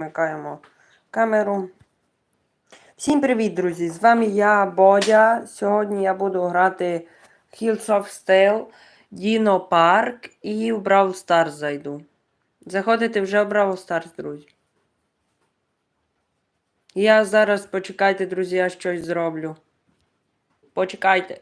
Вмикаємо камеру. Всім привіт, друзі! З вами я, Бодя. Сьогодні я буду грати Hills of Steel, Dino Park і в Brawl Stars зайду. Заходите вже в Brawl Stars, друзі. Я зараз почекайте, друзі, я щось зроблю. Почекайте.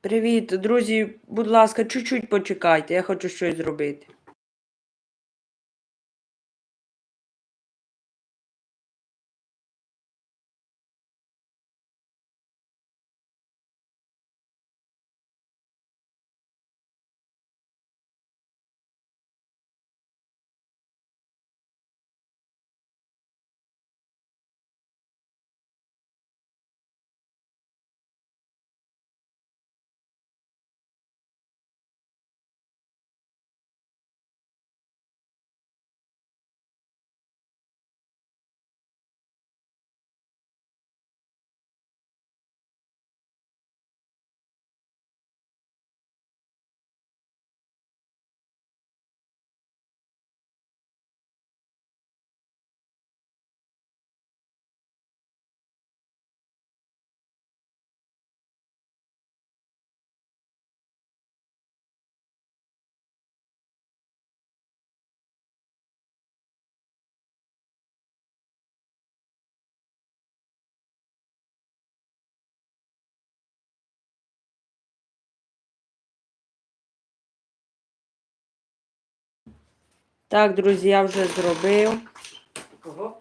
Привіт, друзі. Будь ласка, чуть-чуть почекайте, я хочу щось зробити. Так, друзі, я вже зробив. Кого?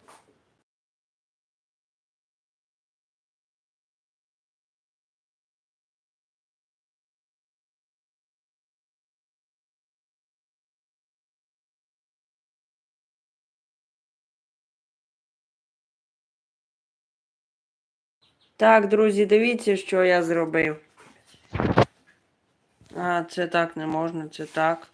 Так, друзі, дивіться, що я зробив. А, це так не можна, це так.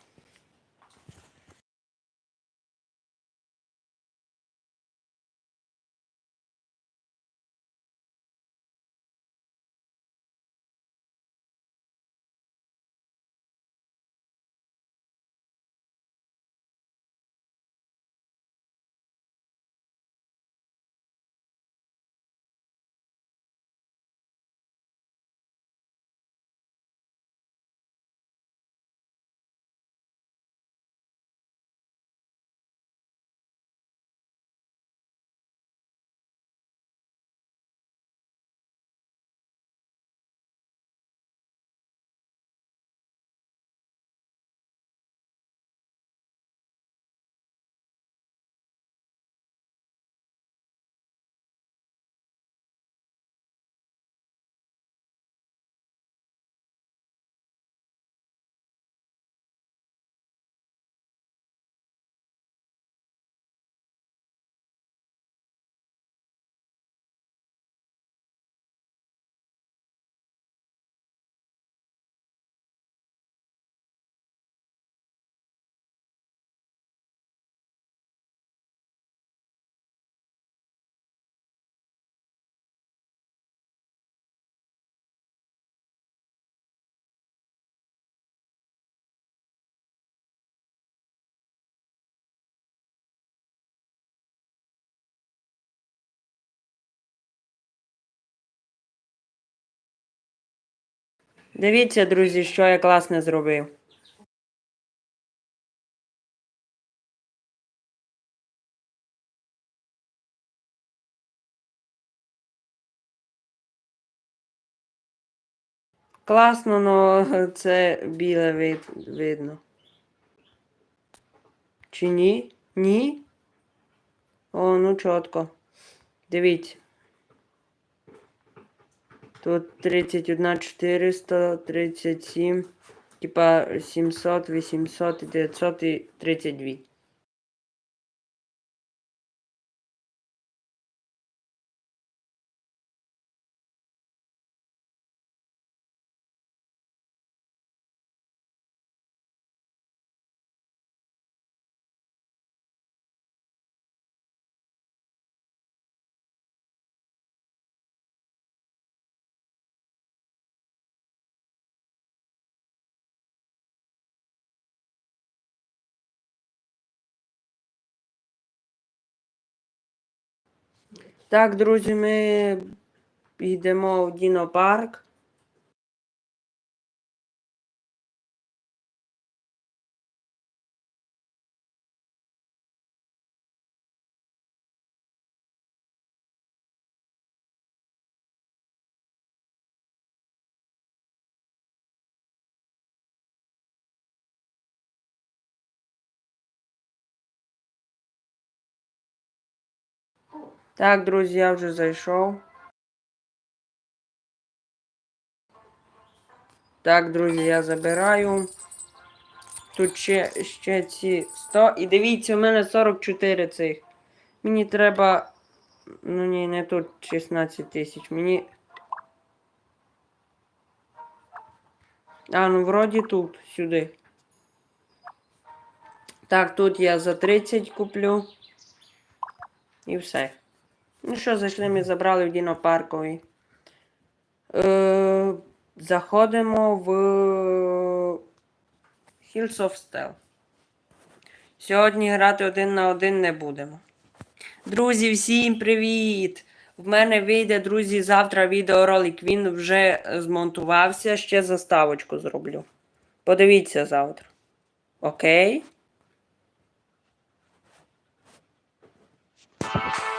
Дивіться, друзі, що я класне зробив. Класно, але це біле вид, видно. Чи ні? Ні? О, ну чітко. Дивіться. Тут 31 400, 37, типа 700, 800, 900 і 32. Так, друзі, ми йдемо в Дінопарк. Так, друзі, я вже зайшов. Так, друзі, я забираю. Тут ще, ще ці 100. І дивіться, у мене 44 цих. Мені треба. Ну ні, не тут 16 тисяч. Мені. А, ну вроді тут, сюди. Так, тут я за 30 куплю. І все. Ну що, зайшли, ми забрали в Дінопарковий. Е, заходимо в Hills of Steel. Сьогодні грати один на один не будемо. Друзі, всім привіт! В мене вийде, друзі, завтра відеоролик. Він вже змонтувався. Ще заставочку зроблю. Подивіться завтра. Окей?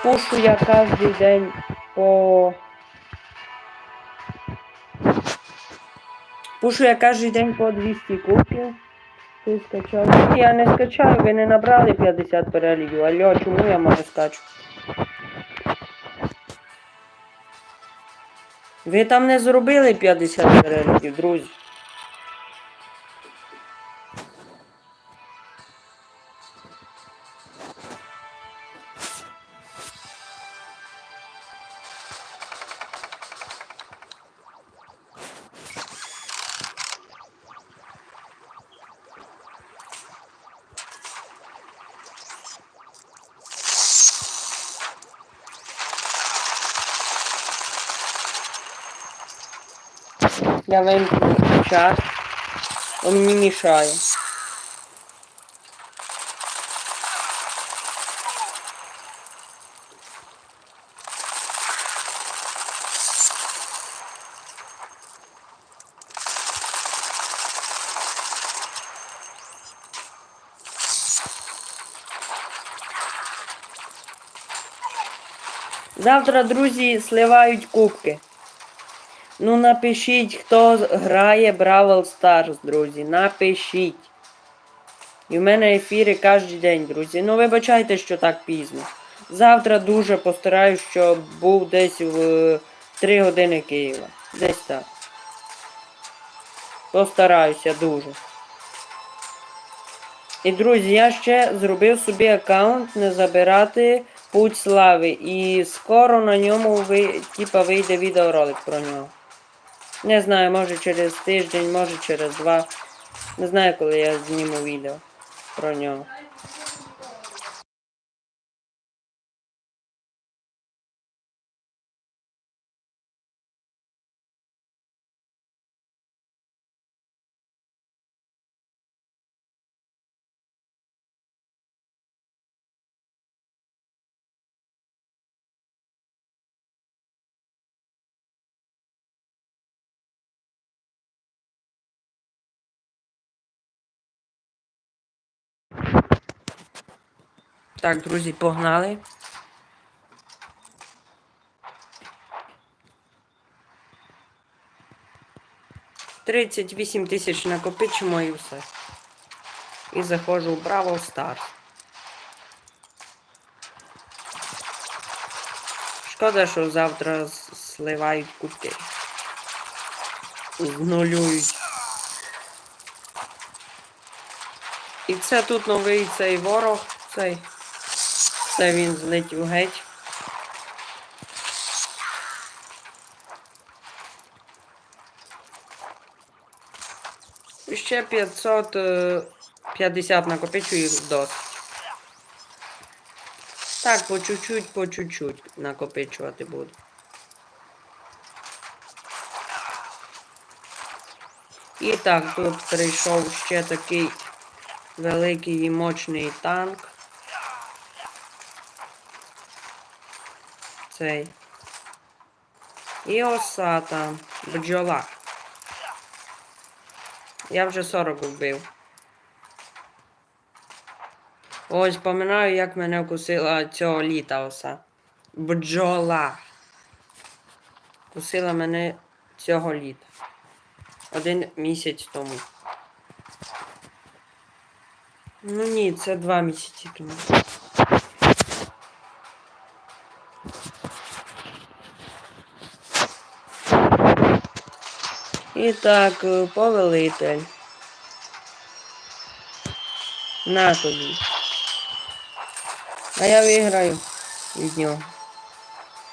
Пушу я кожен день по. Пушу я кожен день по 200 кубків. Ти скачав. Я не скачаю, ви не набрали 50 переглядів. Алло, чому я можу скачу? Ви там не зробили 50 переглядів, друзі. Я вимкну час. Он мені мішає. Завтра, друзі, сливають кубки. Ну, напишіть, хто грає Бравл Stars, друзі. Напишіть. І в мене ефіри кожен день, друзі. Ну, вибачайте, що так пізно. Завтра дуже постараюсь, щоб був десь в 3 години Києва. Десь так. Постараюся дуже. І, друзі, я ще зробив собі аккаунт не забирати путь слави. І скоро на ньому ви, типа, вийде відеоролик про нього. Не знаю, може через тиждень, може через два. Не знаю, коли я зніму відео про нього. Так, друзі, погнали. Тридцять вісім тисяч накопичимо і все. І заходжу в Браво Старс. Шкода, що завтра сливають кубки. Знулюють. І це тут новий цей ворог, цей. Це він злетів геть. І ще 550 накопичую досить. Так, по чуть-чуть, по чуть-чуть накопичувати буду. І так, тут прийшов ще такий великий і мощний танк. Цей. І оса там, бджола. Я вже 40 вбив. Ось пам'ятаю, як мене вкусила цього літа оса. Бджола. Кусила мене цього літа. Один місяць тому. Ну ні, це два місяці тому. І так, е, повелитель. На тобі. А я виграю від нього.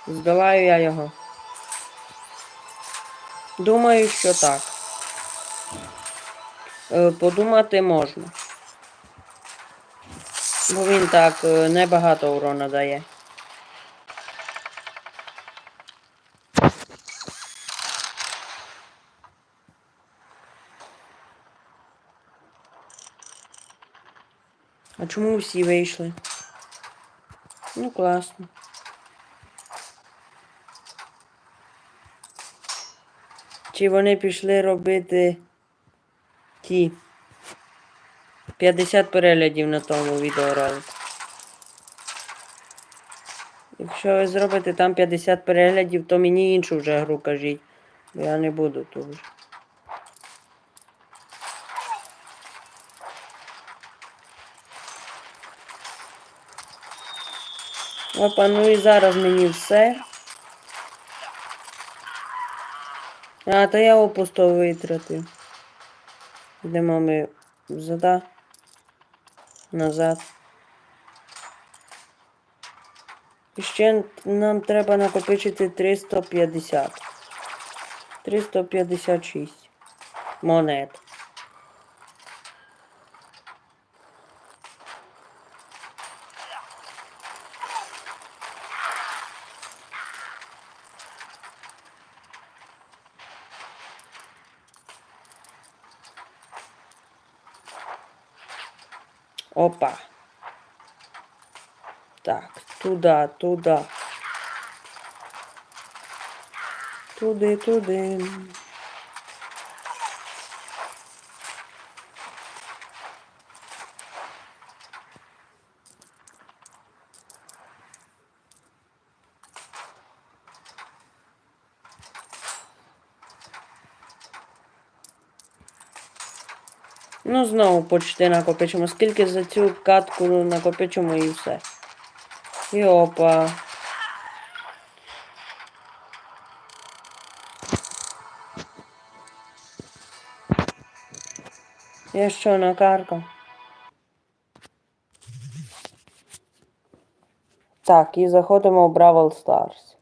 Здолаю я його. Думаю, що так. Е, Подумати можна. Бо він так е, небагато урона дає. А чому всі вийшли? Ну, класно. Чи вони пішли робити ті 50 переглядів на тому відеоролику? Якщо ви зробите там 50 переглядів, то мені іншу вже гру кажіть. Бо я не буду ту Опа, ну і зараз мені все. А, то я опусто витратив. Йдемо ми зада. Назад. І ще нам треба накопичити 350. 356 монет. Опа. Так, туда, туда. Туди, туди. Ну, знову почти накопичимо. Скільки за цю катку накопичимо і все. І опа. Я що, накаркав? Так, і заходимо в Бравл Stars.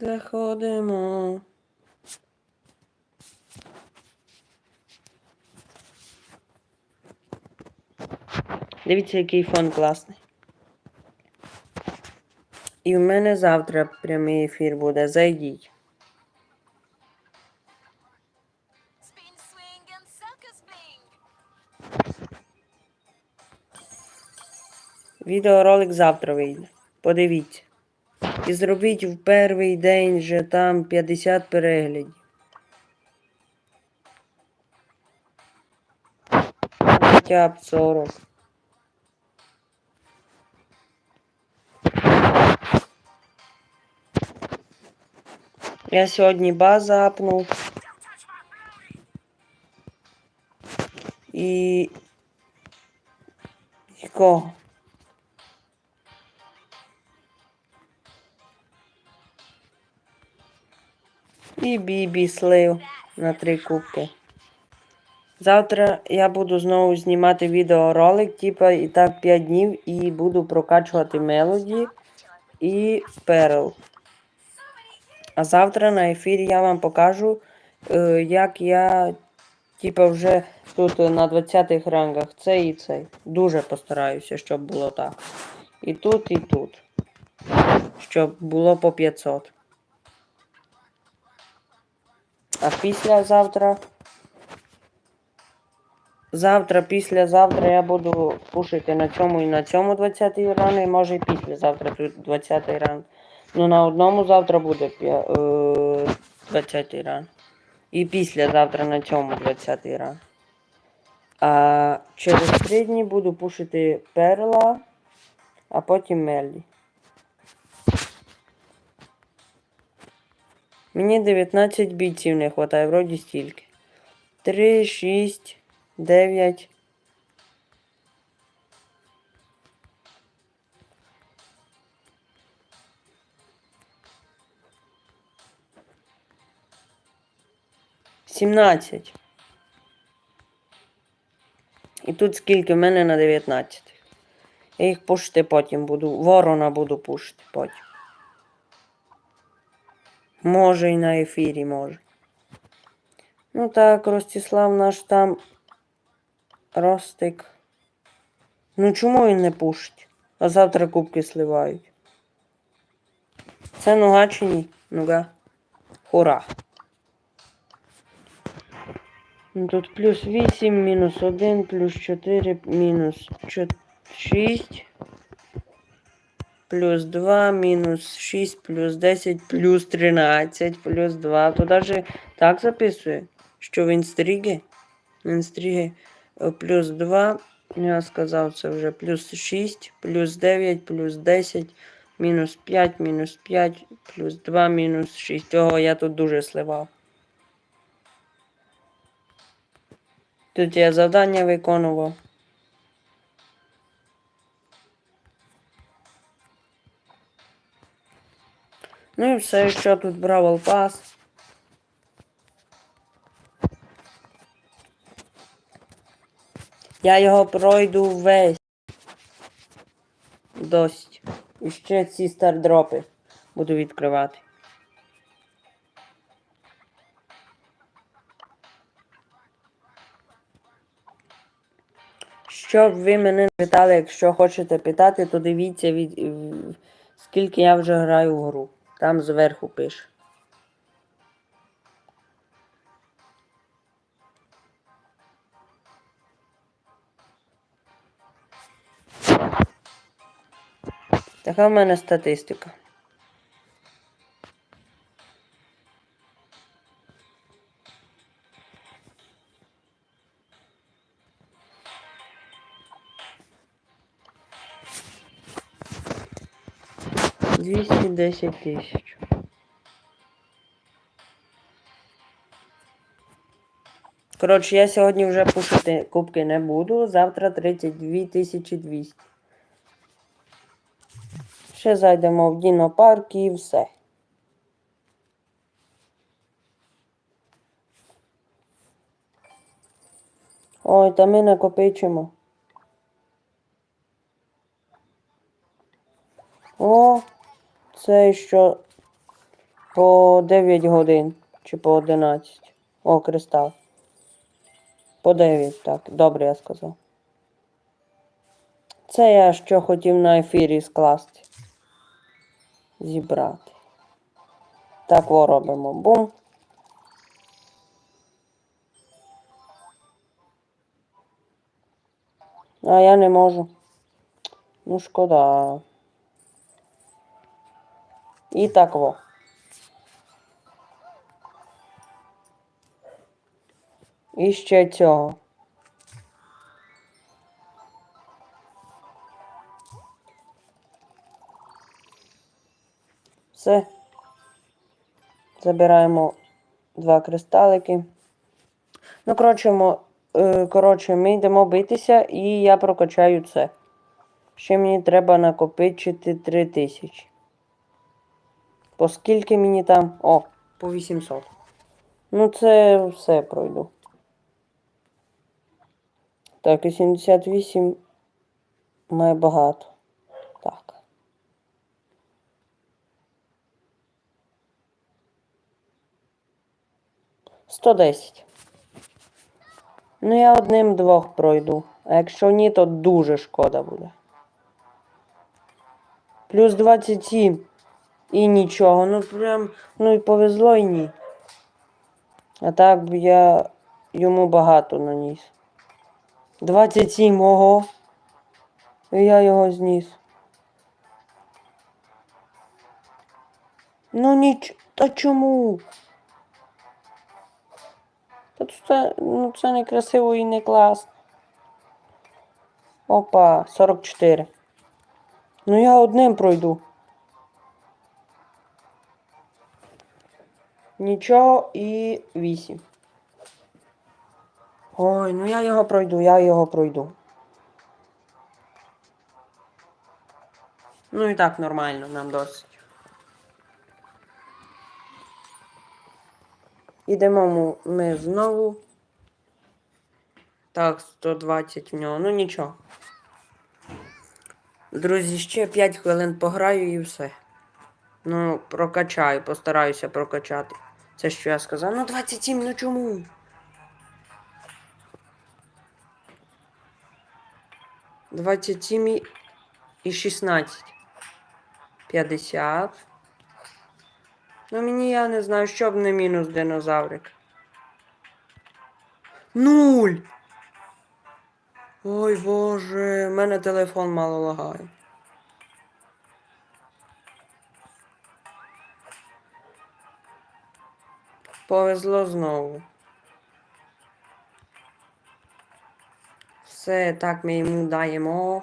Заходимо. Дивіться, який фон класний. І в мене завтра прямий ефір буде. Зайдіть. Відеоролик завтра вийде. Подивіться. І зробіть в перший день вже там 50 переглядів. Хоча б 40. Я сьогодні база апнув. І... І кого? І бібі слив на три кубки. Завтра я буду знову знімати відеоролик, типа і так 5 днів, і буду прокачувати мелоді і перл. А завтра на ефірі я вам покажу, е, як я типа вже тут на 20-х рангах цей і цей. Дуже постараюся, щоб було так. І тут, і тут. Щоб було по 500. А післязавтра. Завтра, післязавтра я буду пушити на цьому і на цьому 20 ран, і може і післязавтра тут 20 ран. Ну на одному завтра буде п'я- е, 20 ран. І післязавтра на цьому 20 ран. А через 3 дні буду пушити перла, а потім Меллі. Мені 19 бійців не вистачає, вроді стільки. 3, 6, 9. Сімнадцять. І тут скільки в мене на 19. Я їх пушити потім буду. Ворона буду пушити потім. Може і на ефірі може. Ну так, Ростислав наш там Ростик. Ну чому він не пушить? А завтра кубки сливають. Це нога чи ні? Нога. Хура. Ну, Тут плюс 8, мінус 1, плюс 4, мінус 6, плюс 2, мінус 6, плюс 10, плюс 13, плюс 2. То даже так записує, що він стріги. Він стріги е, плюс 2, я сказав це вже плюс 6, плюс 9, плюс 10, мінус 5, мінус 5, плюс 2, мінус 6. Ого, я тут дуже сливав. Тут я завдання виконував. Ну і все, що тут Бравл Пас. Я його пройду весь. Досить. І ще ці стардропи буду відкривати. Щоб ви мене не питали, якщо хочете питати, то дивіться від скільки я вже граю в гру. Там зверху пише. Така в мене статистика. Двісті десять тисяч. Коротше, я сьогодні вже пушити кубки не буду. Завтра 32 тисячі 200. Ще зайдемо в Дінопарк і все. Ой, та ми накопичимо. О, це що по 9 годин чи по 11. О, кристал. По 9, так. Добре я сказав. Це я що хотів на ефірі скласти. Зібрати. Так во робимо. Бум. А я не можу. Ну, шкода. І так во. І ще цього. Все. Забираємо два кристалики. Ну, коротше, е, коротше, ми йдемо битися і я прокачаю це. Ще мені треба накопичити 3000. По скільки мені там. О, по 800. Ну, це все пройду. Так, і 78 має багато. Так. Сто десять. Ну, я одним двох пройду. А якщо ні, то дуже шкода буде. Плюс 27. І нічого. Ну прям, ну і повезло і ні. А так б я йому багато наніс. 27, ого. І я його зніс. Ну ніч. Та чому? Та це, ну, це не красиво і не класно. Опа, 44. Ну я одним пройду. Нічого і 8. Ой, ну я його пройду, я його пройду. Ну і так нормально, нам досить. Ідемо ми знову. Так, 120 в нього. Ну нічого. Друзі, ще 5 хвилин пограю і все. Ну, прокачаю, постараюся прокачати. Це що я сказав. Ну 27, ну чому? Двадцять сім і- і 16. 50. Ну мені я не знаю, що б не мінус динозаврик. Нуль! Ой боже, в мене телефон мало лагає. Повезло знову. Все, так ми йому даємо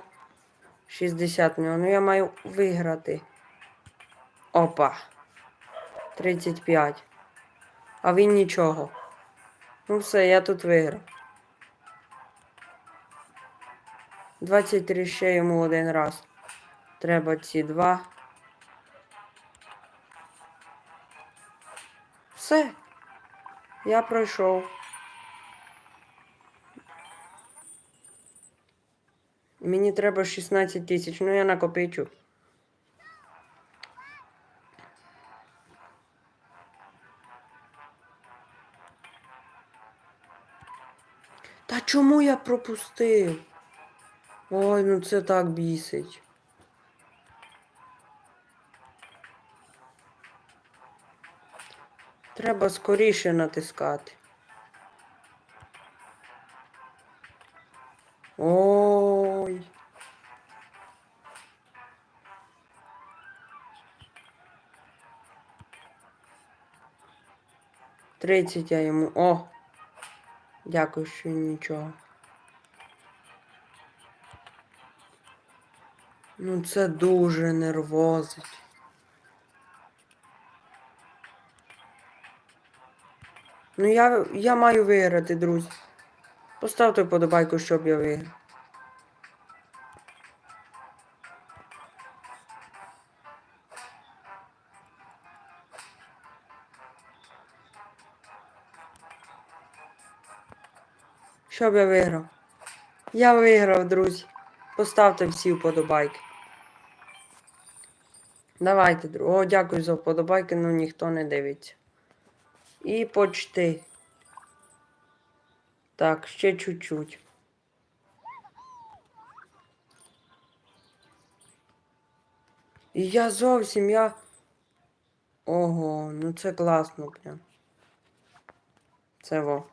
60 в нього. Ну я маю виграти. Опа. 35. А він нічого. Ну все, я тут виграв. 23 ще йому один раз. Треба ці два. Все. Я пройшов. Мені треба 16 тисяч, ну я накопичу. Та чому я пропустив? Ой, ну це так бісить. Треба скоріше натискати. Ой. Тридцять я йому. О! Дякую, що нічого. Ну це дуже нервозить. Ну я, я маю виграти, друзі. Поставте вподобайку, щоб я виграв. Щоб я виграв. Я виграв, друзі. Поставте всі вподобайки. Давайте, друзі. О, дякую за вподобайки, ну ніхто не дивиться. І почти. Так, ще чуть-чуть. І я зовсім я. Ого, ну це класно прям. Це во.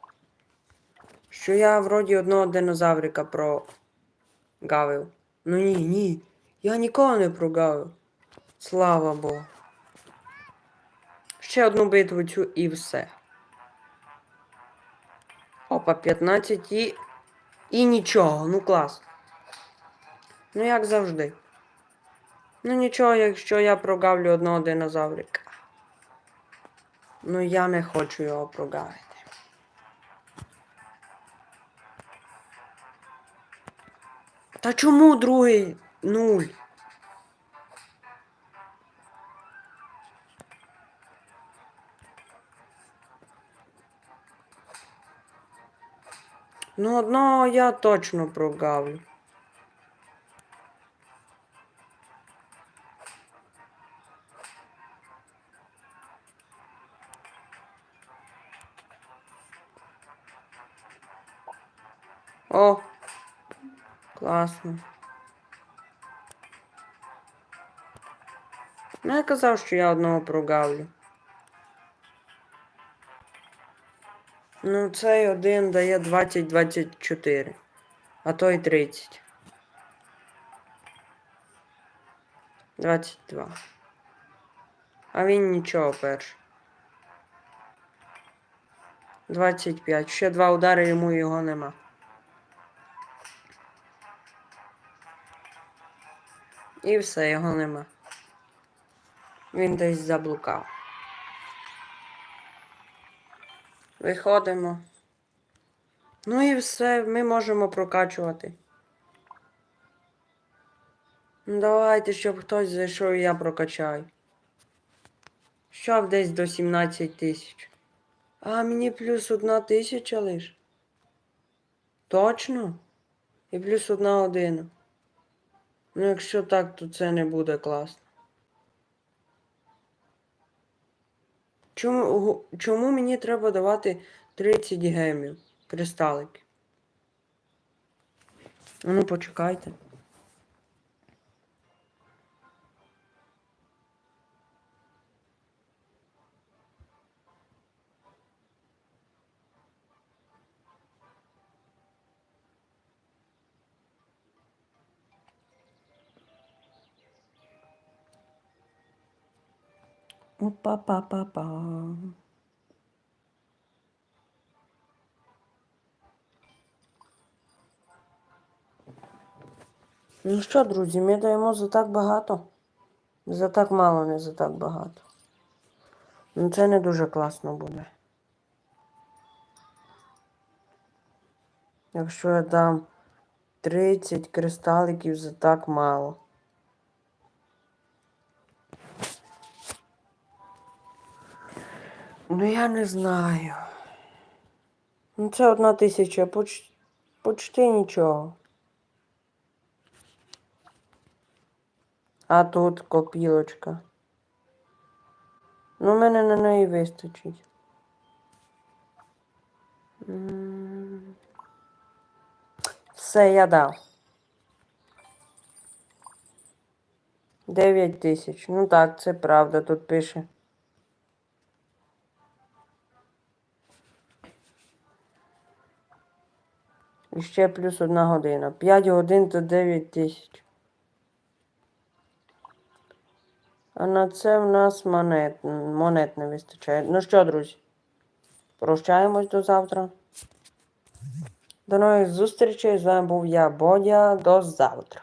Що я вроді одного динозаврика прогавив. Ну ні, ні. Я нікого не прогавив. Слава Богу. Ще одну битву цю і все. Опа, 15 і. І нічого, ну клас. Ну як завжди. Ну нічого, якщо я прогавлю одного динозаврика. Ну я не хочу його прогавити. Та чому другий нуль? Ну, одного я точно прогавлю. О, класно. Ну, я казав, що я одного прогавлю. Ну, цей один дає 20-24, а той 30. 22. А він нічого перший. 25. Ще два удари йому його нема. І все, його нема. Він десь заблукав. Виходимо. Ну і все, ми можемо прокачувати. Ну, давайте, щоб хтось зайшов, і я прокачаю. Щоб десь до 17 тисяч. А мені плюс одна тисяча лиш. Точно? І плюс одна година. Ну, якщо так, то це не буде класно. Чому, чому мені треба давати 30 гемів? Кристалики? Ну, почекайте. Опа-па-па-па. Ну що, друзі, ми даємо за так багато. За так мало, не за так багато. Ну це не дуже класно буде. Якщо я дам 30 кристаликів за так мало. Ну я не знаю. Ну це одна тисяча, поч... почти нічого. А тут копілочка. Ну, мене на неї вистачить. Все, я дав. 9 тисяч. Ну так, це правда, тут пише. І ще плюс одна година. 5 годин то 9 тисяч. А на це в нас монет, монет не вистачає. Ну що, друзі, прощаємось до завтра. До нових зустрічей. З вами був я, Бодя. До завтра.